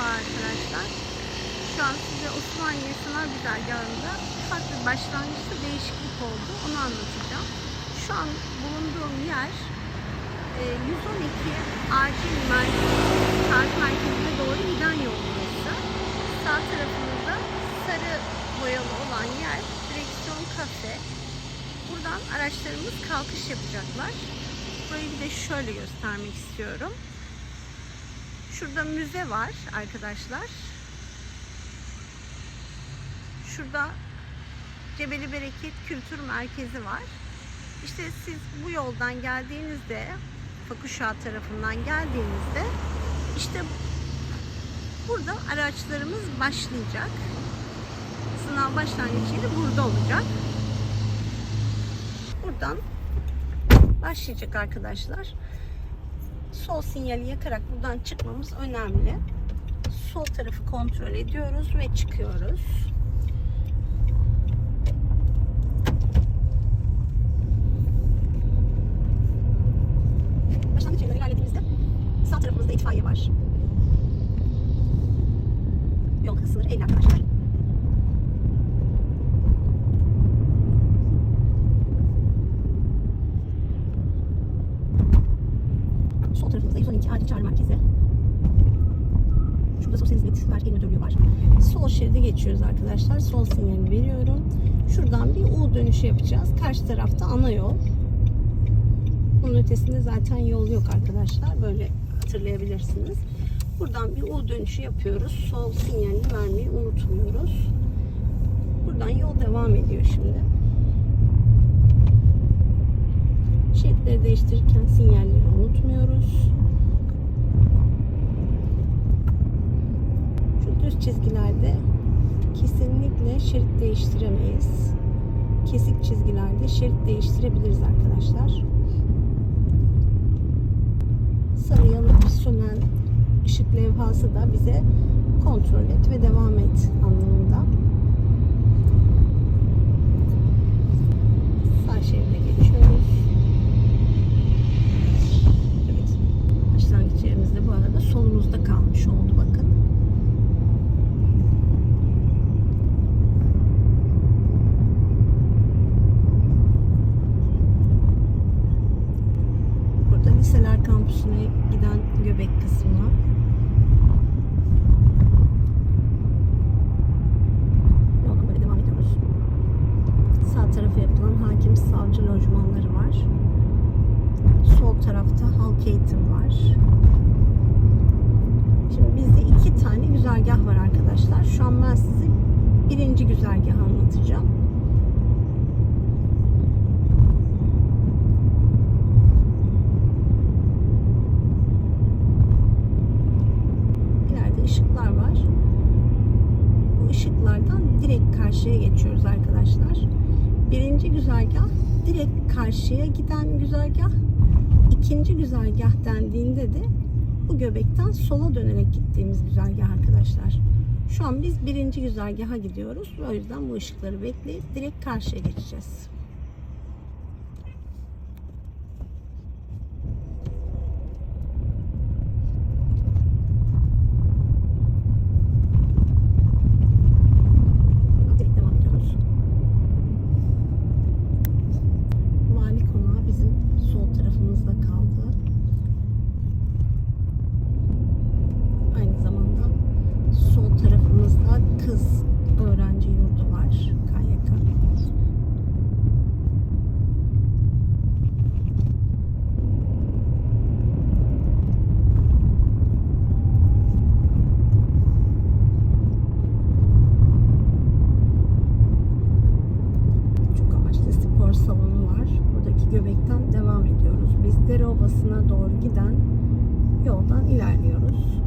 Merhaba arkadaşlar. Şu an size Osmaniye Sınav Güzergahı'nda ufak bir başlangıçta değişiklik oldu. Onu anlatacağım. Şu an bulunduğum yer e, 112 acil merkezi, şarj merkezine doğru giden yol burası. Sağ tarafımızda sarı boyalı olan yer direksiyon kafe. Buradan araçlarımız kalkış yapacaklar. Burayı bir de şöyle göstermek istiyorum. Şurada müze var arkadaşlar. Şurada Cebeli Bereket Kültür Merkezi var. İşte siz bu yoldan geldiğinizde Fakuşa tarafından geldiğinizde işte burada araçlarımız başlayacak. Sınav başlangıç yeri burada olacak. Buradan başlayacak arkadaşlar sol sinyali yakarak buradan çıkmamız önemli. Sol tarafı kontrol ediyoruz ve çıkıyoruz. Başlangıç yerine ilerlediğimizde sağ tarafımızda itfaiye var. Yol hız sınırı 50 arkadaşlar. Sol tarafımızda 112 acil çağrı merkezi. Şurada sosyal hizmet merkezi müdürlüğü var. Sol şeride geçiyoruz arkadaşlar. Sol sinyali veriyorum. Şuradan bir U dönüşü yapacağız. Karşı tarafta ana yol. Bunun ötesinde zaten yol yok arkadaşlar. Böyle hatırlayabilirsiniz. Buradan bir U dönüşü yapıyoruz. Sol sinyalini vermeyi unutmuyoruz. Buradan yol devam ediyor şimdi. Şeritleri değiştirirken sinyalleri unutmuyoruz. Şu düz çizgilerde kesinlikle şerit değiştiremeyiz. Kesik çizgilerde şerit değiştirebiliriz arkadaşlar. Sarı yanıp sönen ışık levhası da bize kontrol et ve devam et anlamında. Sağ şeride geçiyoruz. Evet. Başlangıç yerimiz de bu arada solumuzda kalmış oldu bakın. Liseler kampüsüne giden göbek kısmı. Yolda böyle devam ediyoruz. Sağ tarafa yapılan hakim savcı lojmanları var. Sol tarafta halk eğitim var. Şimdi bizde iki tane güzergah var arkadaşlar. Şu an ben size birinci güzergahı anlatacağım. İleride ışıklar var. Bu ışıklardan direkt karşıya geçiyoruz arkadaşlar. Birinci güzergah direkt karşıya giden güzergah. İkinci güzergah dendiğinde de bu göbekten sola dönerek gittiğimiz güzergah arkadaşlar. Şu an biz birinci güzergaha gidiyoruz. O yüzden bu ışıkları bekleyip direkt karşıya geçeceğiz. Direkt devam ediyoruz. Vali konağı bizim sol tarafımızda kaldı. Aynı zamanda sol tarafımızda kız öğrenci yurdu var. KYK. Çok amaçlı spor salonu var. Buradaki göbekten devam ediyoruz. Obasına doğru giden yoldan ilerliyoruz.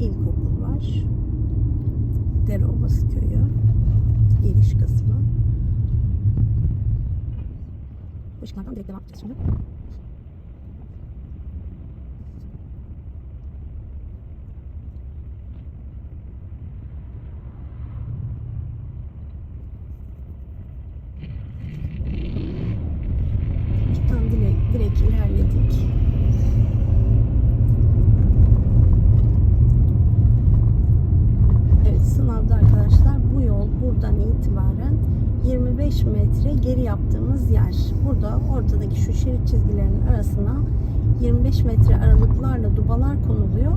ilkokul var. Dereovası köyü. Giriş kısmı. Bu ışıklardan direkt devam edeceğiz şimdi. Tam direkt, direkt ilerledik. Evet sınavda arkadaşlar bu yol buradan itibaren 25 metre geri yaptığımız yer. Burada ortadaki şu şerit çizgilerinin arasına 25 metre aralıklarla dubalar konuluyor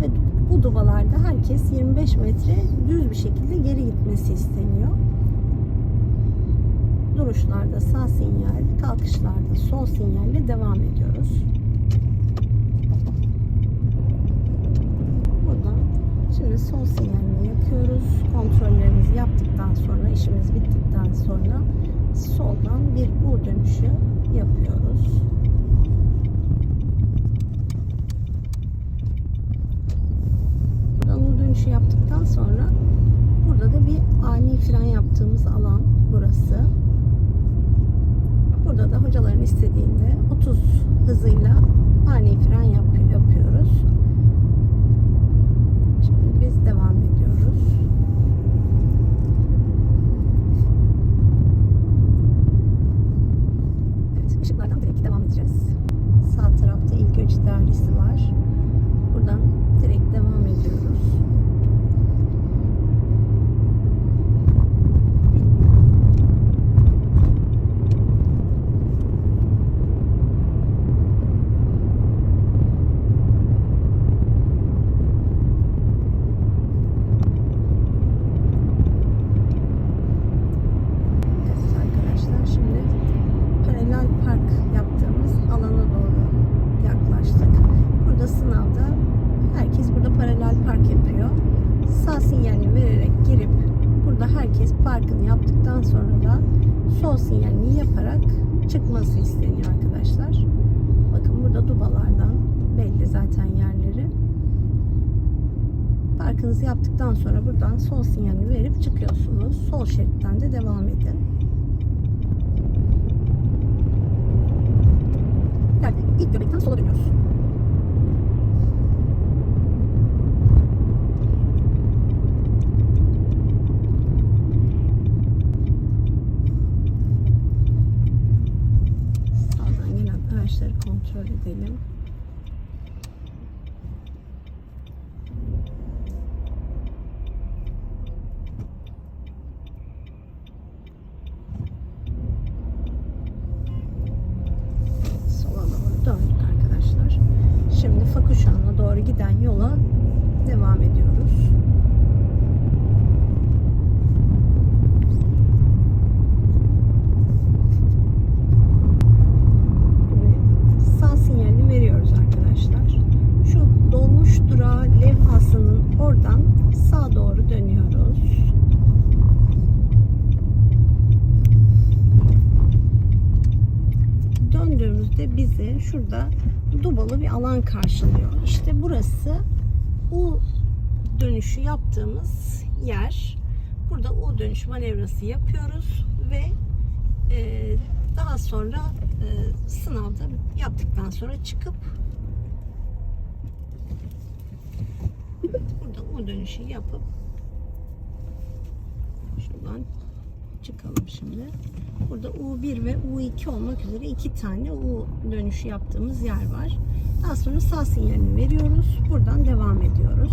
ve bu dubalarda herkes 25 metre düz bir şekilde geri gitmesi isteniyor. Duruşlarda sağ sinyal, kalkışlarda sol sinyalle devam ediyoruz. Buradan şimdi sol sinyalini yakıyoruz. Kontrollerimizi yaptıktan sonra, işimiz bittikten sonra soldan bir U dönüşü yapıyoruz. Buradan U dönüşü yaptıktan sonra burada da bir ani fren yaptığımız alan burası. Burada da hocaların istediğinde 30 hızıyla ani fren yap yapıyoruz. Şimdi biz devam ediyoruz. Evet, ışıklardan direkt devam edeceğiz. Sağ tarafta ilk ölçü dairesi var. Buradan direkt devam ediyoruz. Evet arkadaşlar şimdi paralel park yaptığımız alana doğru yaklaştık. Burada sınavda herkes burada paralel park yapıyor. Sağ sinyalini vererek girip burada herkes parkını yaptıktan sonra da sol sinyalini yaparak çıkması isteniyor arkadaşlar. Bakın burada dubalardan belli zaten yerleri. Yaptıktan sonra buradan sol sinyalini verip çıkıyorsunuz. Sol şeritten de devam edin. Yani ilk göbekten sola dönüyoruz. Sağdan gelen araçları kontrol edelim. sola doğru döndük arkadaşlar. Şimdi Fakuşan'a doğru giden yola devam ediyoruz. Ve Sağ sinyalini veriyoruz arkadaşlar. Şu dolmuş durağı levhasının oradan sağa doğru dönüyoruz. Döndüğümüzde bizi şurada dubalı bir alan karşılıyor. İşte burası U dönüşü yaptığımız yer. Burada U dönüş manevrası yapıyoruz ve e, daha sonra e, sınavda yaptıktan sonra çıkıp burada U dönüşü yapıp şuradan çıkalım şimdi. Burada U1 ve U2 olmak üzere iki tane U dönüşü yaptığımız yer var. Daha sonra sağ sinyalini veriyoruz. Buradan devam ediyoruz.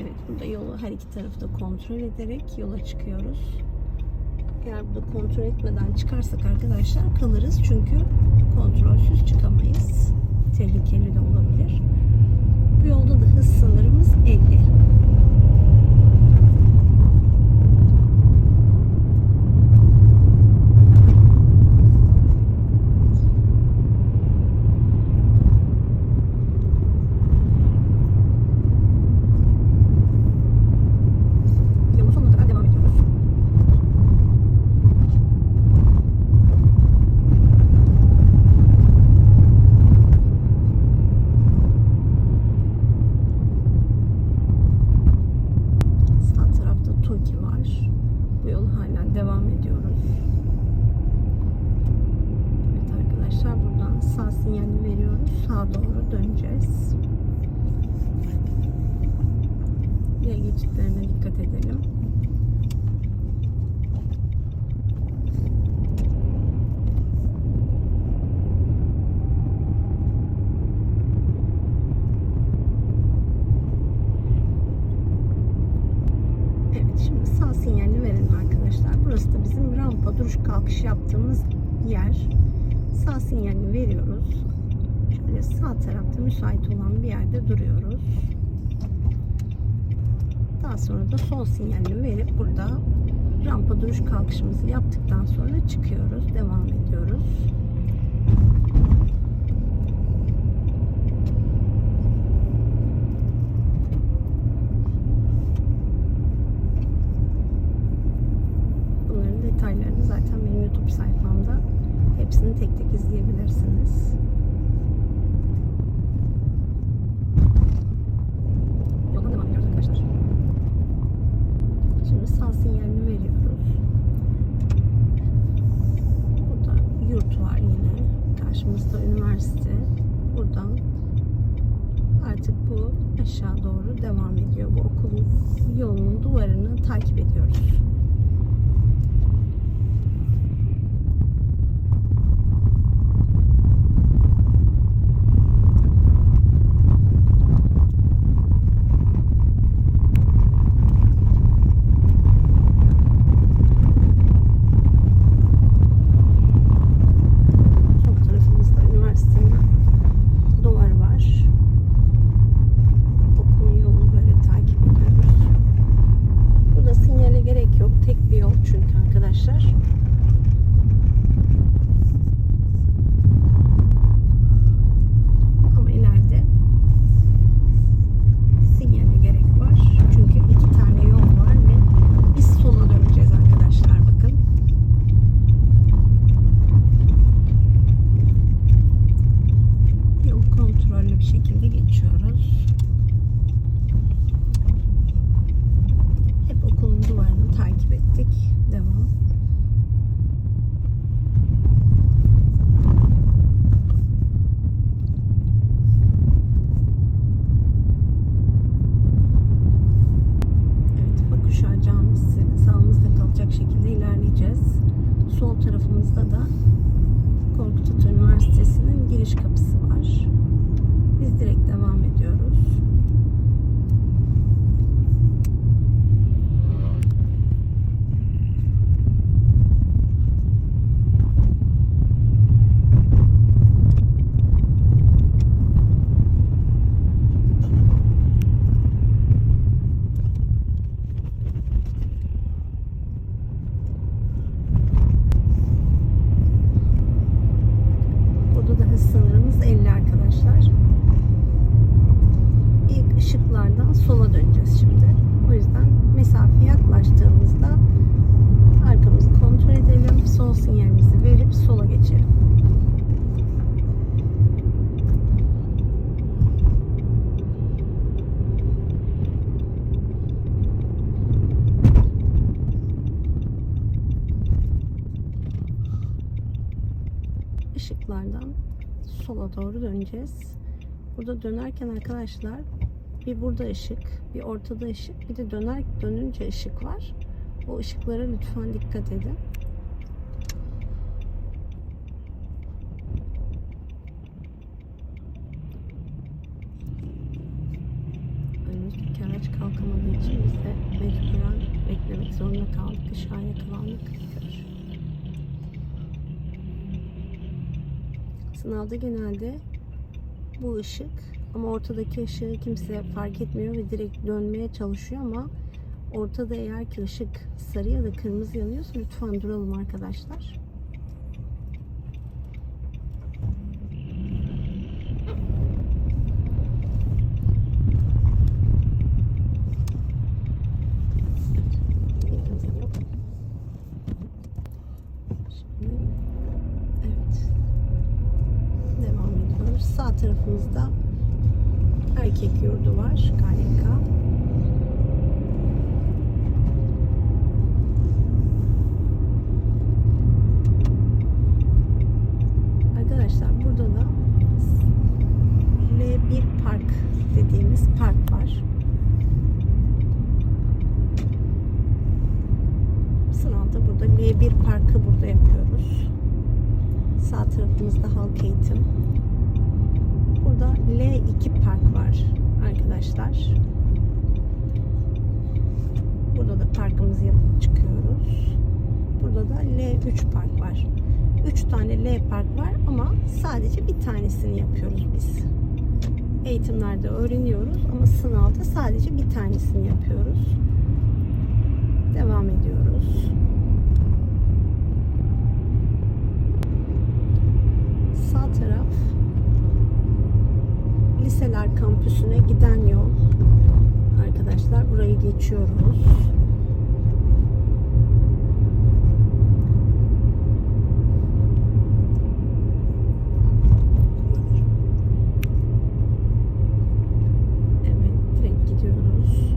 Evet burada yolu her iki tarafta kontrol ederek yola çıkıyoruz. Eğer burada kontrol etmeden çıkarsak arkadaşlar kalırız. Çünkü kontrolsüz çıkamayız. Tehlikeli de olabilir. Yolda da hız sınırımız 50. Yolun sonuna kadar devam ediyoruz. Sinyalini veriyoruz. Sağa doğru döneceğiz. Yaya geçitlerine dikkat edelim. Evet şimdi sağ sinyalini verelim arkadaşlar. Burası da bizim rampa duruş kalkış yaptığımız yer. Sağ sinyalini veriyoruz. Şöyle sağ tarafta müsait olan bir yerde duruyoruz. Daha sonra da sol sinyalini verip burada rampa duruş kalkışımızı yaptıktan sonra çıkıyoruz. Devam ediyoruz. Sol tarafımızda da Korkut Ata Üniversitesi'nin giriş kapısı var. Biz direkt devam ediyoruz. Burada da hız sınırımız 50 arkadaşlar. İlk ışıklardan sola döneceğiz şimdi. O yüzden mesafeye yaklaştığımızda arkamızı kontrol edelim. Sol sinyalimizi verip sola geçelim. Işıklardan sola doğru döneceğiz. Burada dönerken arkadaşlar bir burada ışık, bir ortada ışık, bir de döner dönünce ışık var. O ışıklara lütfen dikkat edin. Önümüzdeki araç kalkamadığı için biz de mecburen beklemek zorunda kaldık. Işığa yakalandık. Sınavda genelde bu ışık ama ortadaki ışığı kimse fark etmiyor ve direkt dönmeye çalışıyor ama ortada eğer ki ışık sarı ya da kırmızı yanıyorsa lütfen duralım arkadaşlar. Şimdi evet devam ediyoruz. Sağ tarafımızda erkek yurdu var. KYK. Arkadaşlar burada da Sağ tarafımızda halk eğitim. Burada L2 park var arkadaşlar. Burada da parkımızı yapıp çıkıyoruz. Burada da L3 park var. 3 tane L park var ama sadece bir tanesini yapıyoruz biz. Eğitimlerde öğreniyoruz ama sınavda sadece bir tanesini yapıyoruz. Devam ediyoruz. Sağ taraf liseler kampüsüne giden yol. Arkadaşlar burayı geçiyoruz. Evet, direkt gidiyoruz.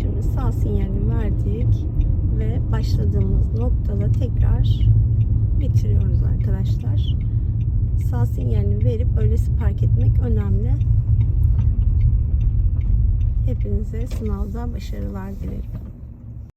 Şimdi sağ sinyalini verdik ve başladığımız noktada tekrar bitiriyoruz arkadaşlar. Sağ sinyalini verip öylesi park etmek önemli. Hepinize sınavda başarılar dilerim.